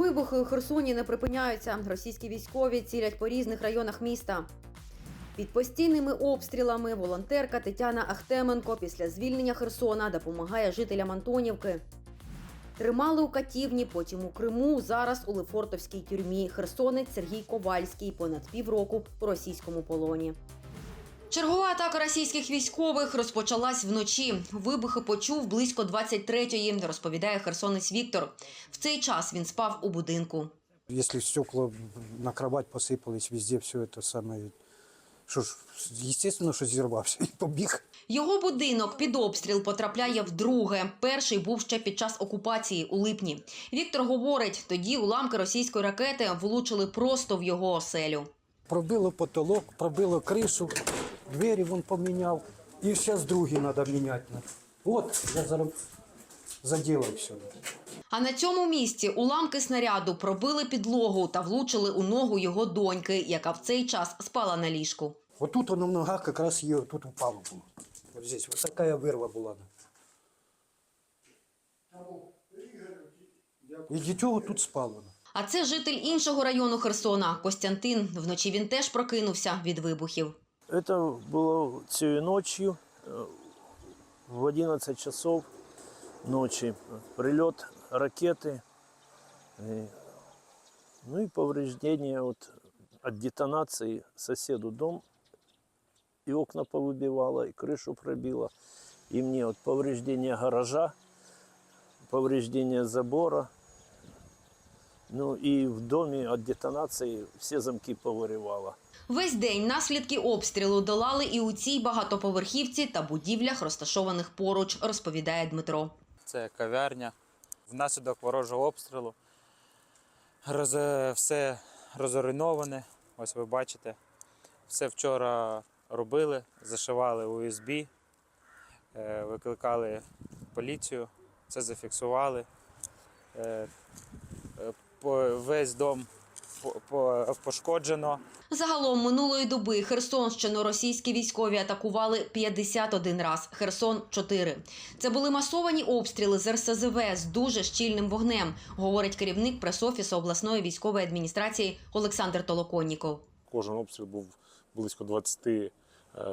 Вибухи у Херсоні не припиняються. Російські військові цілять по різних районах міста. Під постійними обстрілами волонтерка Тетяна Ахтеменко після звільнення Херсона допомагає жителям Антонівки. Тримали у катівні, потім у Криму, зараз у Лефортовській тюрмі. Херсонець Сергій Ковальський понад півроку у російському полоні. Чергова атака російських військових розпочалась вночі. Вибухи почув близько 23-ї, розповідає херсонець Віктор. В цей час він спав у будинку. Если стекла на кровать посыпались, везде все это самое. Что ж, естественно, что зірвався і побіг. Його будинок під обстріл потрапляє вдруге. Перший був ще під час окупації у липні. Віктор говорить, тоді уламки російської ракети влучили просто в його оселю. Пробило потолок, пробило кришу, двері вон поміняв. І зараз другі треба міняти. От, я зараз заділав все. А на цьому місці уламки снаряду пробили підлогу та влучили у ногу його доньки, яка в цей час спала на ліжку. Вот тут воно в ногах якраз її тут упало було. Вот здесь, вот такая вирва була. І дитього тут спало. А це житель іншого району Херсона Костянтин. Вночі він теж прокинувся від вибухів. Это было цією ночью, э, в 11 часов ночи. Прилет ракеты, ну и повреждение от, от детонации соседу дом. И окна повыбивало, и крышу пробило. И мне вот повреждение гаража, повреждение забора. Ну и в доме от детонации все замки повырывало. Весь день наслідки обстрілу долали і у цій багатоповерхівці та будівлях, розташованих поруч, розповідає Дмитро. Це кав'ярня. Внаслідок ворожого обстрілу роз... все розориноване. Ось ви бачите. Все вчора робили, зашивали USB, е, викликали поліцію, це зафіксували. По- Весь дом по- по- пошкоджено. Загалом минулої доби Херсонщину російські військові атакували 51 раз, Херсон 4. Це були масовані обстріли з РСЗВ з дуже щільним вогнем, говорить керівник пресофісу обласної військової адміністрації Олександр Толоконніков. Кожен обстріл був близько 20 е,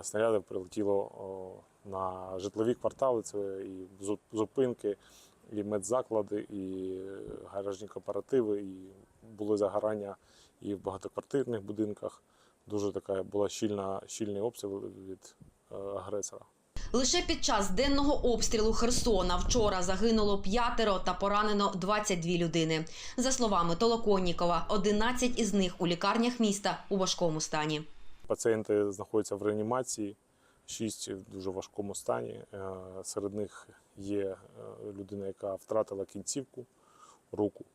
снарядів прилетіло на житлові квартали. Це і зу- зупинки, і медзаклади, і гаражні кооперативи, і були загорання і в багатоквартирних будинках. Дуже така була щільна, щільний обстріл від е, агресора. Лише під час денного обстрілу Херсона вчора загинуло п'ятеро та поранено 22 людини. За словами Толоконнікова, 11 із них у лікарнях міста у важкому стані. Пацієнти знаходяться в реанімації, шість в дуже важкому стані. Е, Серед них є е, людина, яка втратила кінцівку, руку.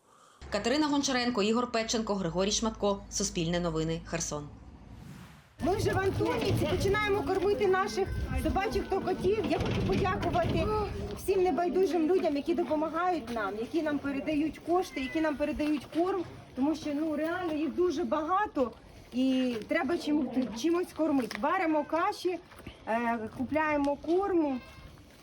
Катерина Гончаренко, Ігор Петченко, Григорій Шматко. Суспільне новини. Херсон. Ми вже в Антонівці починаємо кормити наших собачих та котів. Я хочу подякувати всім небайдужим людям, які допомагають нам, які нам передають кошти, які нам передають корм, тому що ну реально їх дуже багато і треба чим, чимось кормити. Варимо каші, е, купляємо корму.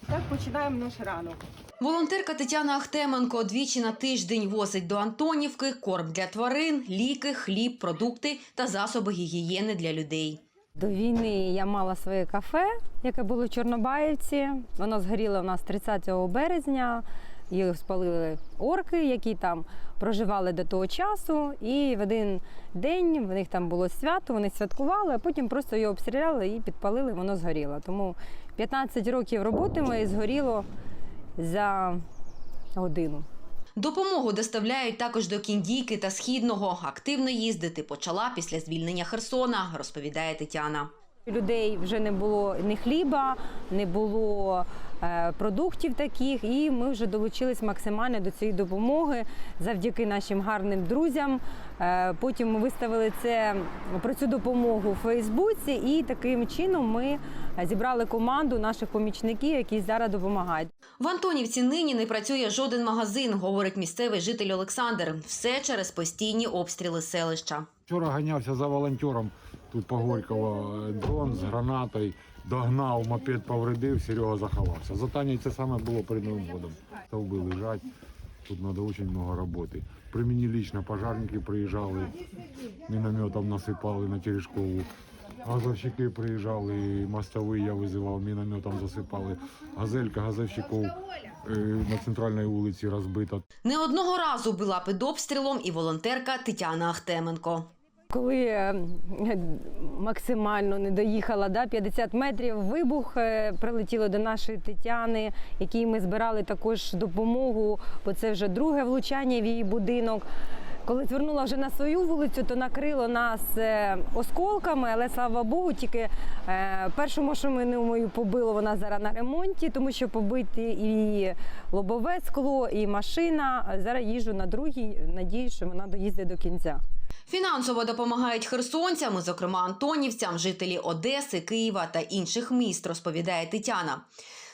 Так починаємо наш ранок. Волонтерка Тетяна Ахтеменко двічі на тиждень возить до Антонівки корм для тварин, ліки, хліб, продукти та засоби гігієни для людей. До війни я мала своє кафе, яке було в Чорнобаївці. Воно згоріло у нас 30 березня. Їх спалили орки, які там проживали до того часу. І в один день в них там було свято, вони святкували, а потім просто його обстріляли і підпалили, воно згоріло. Тому 15 років роботи моєї згоріло за годину. Допомогу доставляють також до Кіндійки та Східного. Активно їздити почала після звільнення Херсона, розповідає Тетяна. Людей вже не було ні хліба, не було продуктів таких, і ми вже долучились максимально до цієї допомоги завдяки нашим гарним друзям. Е, потім ми виставили це про цю допомогу у Фейсбуці, і таким чином ми зібрали команду наших помічників, які зараз допомагають. В Антонівці нині не працює жоден магазин, говорить місцевий житель Олександр. Все через постійні обстріли селища. Вчора ганявся за волонтером тут по Горького, е, дрон з гранатою, догнав, мопед повредив, Серега заховався. За Танею це саме було перед Новим годом. Стовби лежать, тут треба дуже багато роботи. При мені лично пожарники приїжджали, мінометом насипали на Терешкову. Газовщики приїжджали, мостовий я визивав, мінометом засипали. Газелька газовщиків е, на центральній вулиці розбита. Не одного разу була під обстрілом і волонтерка Тетяна Ахтеменко. Коли е, максимально не доїхала, да, 50 метрів вибух е, прилетіло до нашої Тетяни, якій ми збирали також допомогу, бо це вже друге влучання в її будинок. Коли звернула вже на свою вулицю, то накрило нас е, осколками, але слава Богу, тільки е, першу машину мою побило, вона зараз на ремонті, тому що побиті і лобове скло, і машина. Зараз їжджу на другій, надіюсь, що вона доїздить до кінця. Фінансово допомагають херсонцям, зокрема антонівцям, жителі Одеси, Києва та інших міст, розповідає Тетяна.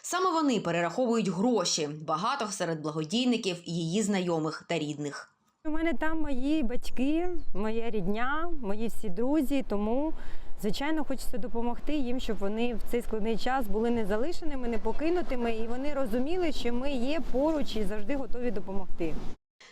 Саме вони перераховують гроші. Багато серед благодійників її знайомих та рідних. У мене там мої батьки, моя рідня, мої всі друзі. Тому, звичайно, хочеться допомогти їм, щоб вони в цей складний час були не залишеними, не покинутими, і вони розуміли, що ми є поруч і завжди готові допомогти.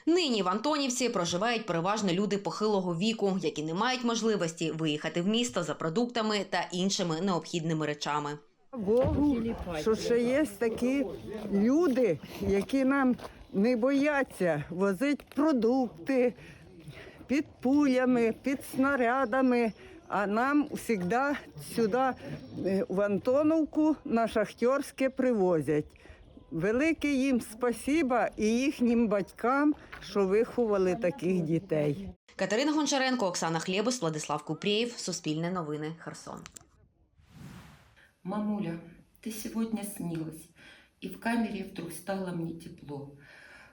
Нині в Антонівці проживають переважно люди похилого віку, які не мають можливості виїхати в місто за продуктами та іншими необхідними речами. Богу, що ще є такі люди, які нам не бояться возити продукти під пулями, під снарядами. А нам завжди сюди, е, в Антоновку, на Шахтерське привозять. Велике їм спасіба і їхнім батькам, що виховали таких дітей. Катерина Гончаренко, Оксана Хлєбус, Владислав Купрієв. Суспільне новини. Херсон. Мамуля, ты сегодня снилась, и в камере вдруг стало мне тепло.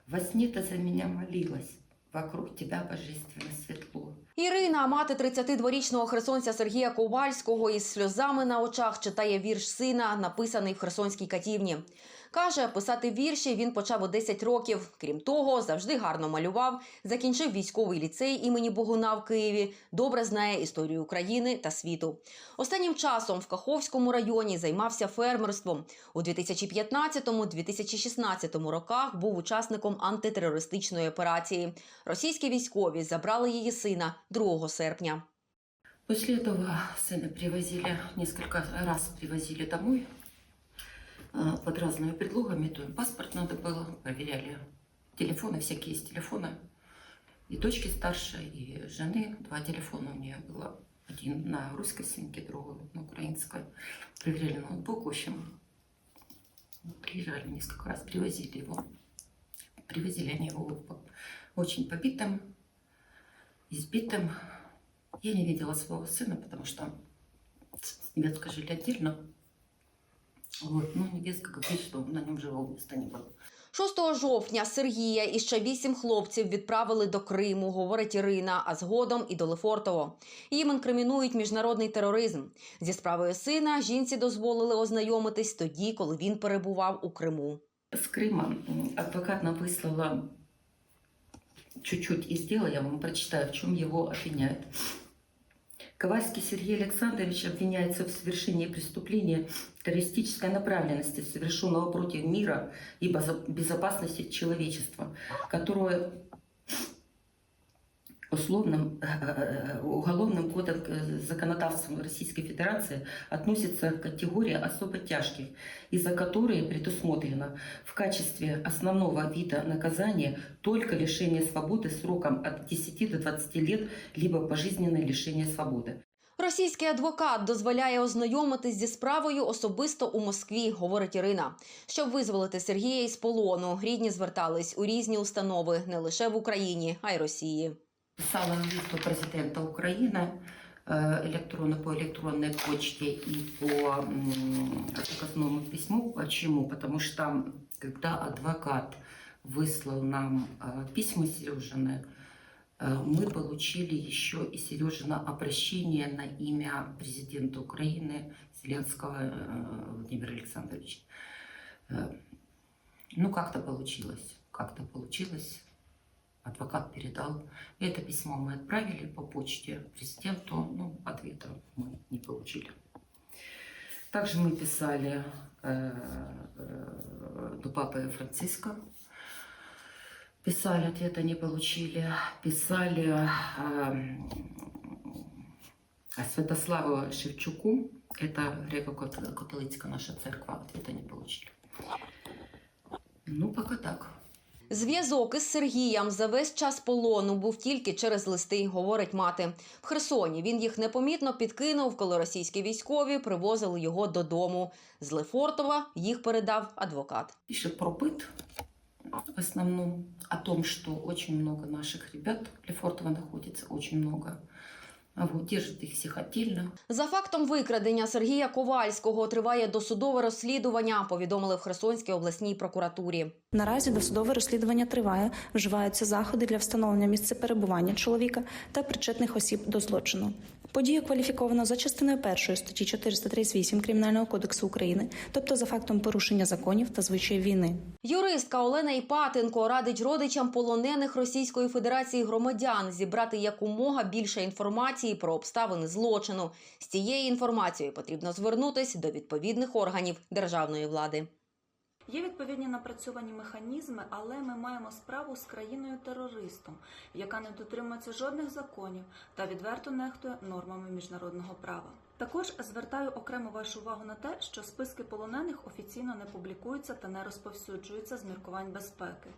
Во сне ты за меня молилась, вокруг тебя божественно светло. Ірина, мати 32-річного херсонця Сергія Ковальського, із сльозами на очах читає вірш сина, написаний в херсонській катівні. Каже, писати вірші він почав у 10 років. Крім того, завжди гарно малював, закінчив військовий ліцей імені Богуна в Києві, добре знає історію України та світу. Останнім часом в Каховському районі займався фермерством. У 2015-2016 роках був учасником антитерористичної операції. Російські військові забрали її сина 2 серпня. После этого сына привозили, несколько раз привозили домой под разными предлогами. То паспорт надо было, проверяли телефоны, всякие есть телефоны. И дочки старшей, и жены. Два телефона у нее было. Один на русской симке, другой на украинской. Проверяли ноутбук, в общем. Приезжали несколько раз, привозили его. Привозили они его очень побитым, избитым. Я не видела своего сына, потому что с невесткой жили отдельно. Вот. Ну, невестка говорит, что на нем живого места не было. 6 жовтня Сергія і ще вісім хлопців відправили до Криму, говорить Ірина, а згодом і до Лефортово. Їм інкримінують міжнародний тероризм. Зі справою сина жінці дозволили ознайомитись тоді, коли він перебував у Криму. С Крыма м, адвокат нам выслала чуть-чуть из дела, я вам прочитаю, в чем его обвиняют. Ковальский Сергей Александрович обвиняется в совершении преступления террористической направленности, совершенного против мира и безопасности человечества, которое условным э, уголовным кодом э, законодавством Российской Федерации относится к категории особо тяжких, из-за которой предусмотрено в качестве основного вида наказания только лишение свободы сроком от 10 до 20 лет, либо пожизненное лишение свободы. Російський адвокат дозволяє ознайомитись зі справою особисто у Москві, говорить Ірина. Щоб визволити Сергія із полону, рідні звертались у різні установи не лише в Україні, а й Росії. Писала листу президента Украины э, электронно по электронной почте и по м, заказному письму. Почему? Потому что когда адвокат выслал нам э, письма Сережины, э, мы получили еще и Сережина обращение на имя президента Украины Зеленского э, Владимира Александровича. Э, Ну, как-то получилось. Как-то получилось. Адвокат передал. Это письмо мы отправили по почте президенту, ну, ответа мы не получили. Также мы писали э, э, до папы Франциска Писали, ответа не получили. Писали эм, Святославу Шевчуку, это греко-католическая наша церковь, ответа не получили. Ну, пока так. Зв'язок із Сергієм за весь час полону був тільки через листи, говорить мати. В Херсоні він їх непомітно підкинув, коли російські військові привозили його додому. З Лефортова їх передав адвокат. Пише про быт, в основному о том, що дуже много наших ребят в Лефортово находится, очень много. А Вот, їх всіх всех. За фактом викрадення Сергія Ковальського триває досудове розслідування. Повідомили в Херсонській обласній прокуратурі. Наразі досудове розслідування триває, вживаються заходи для встановлення місця перебування чоловіка та причетних осіб до злочину. Подію кваліфіковано за частиною першої статті 438 Кримінального кодексу України, тобто за фактом порушення законів та звичаїв війни. Юристка Олена Іпатенко радить родичам полонених Російської Федерації громадян зібрати якомога більше інформації про обставини злочину. З цією інформацією потрібно звернутись до відповідних органів державної влади. Є відповідні напрацьовані механізми, але ми маємо справу з країною-терористом, яка не дотримується жодних законів та відверто нехтує нормами міжнародного права. Також звертаю окремо вашу увагу на те, що списки полонених офіційно не публікуються та не розповсюджуються з міркувань безпеки.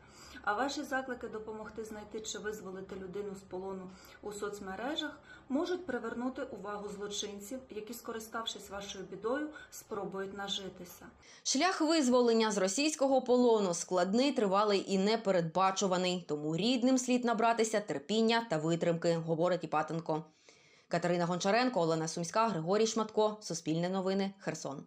А ваші заклики допомогти знайти чи визволити людину з полону у соцмережах можуть привернути увагу злочинців, які, скориставшись вашою бідою, спробують нажитися. Шлях визволення з російського полону складний, тривалий і непередбачуваний. Тому рідним слід набратися терпіння та витримки, говорить Іпатенко. Катерина Гончаренко, Олена Сумська, Григорій Шматко. Суспільне новини. Херсон.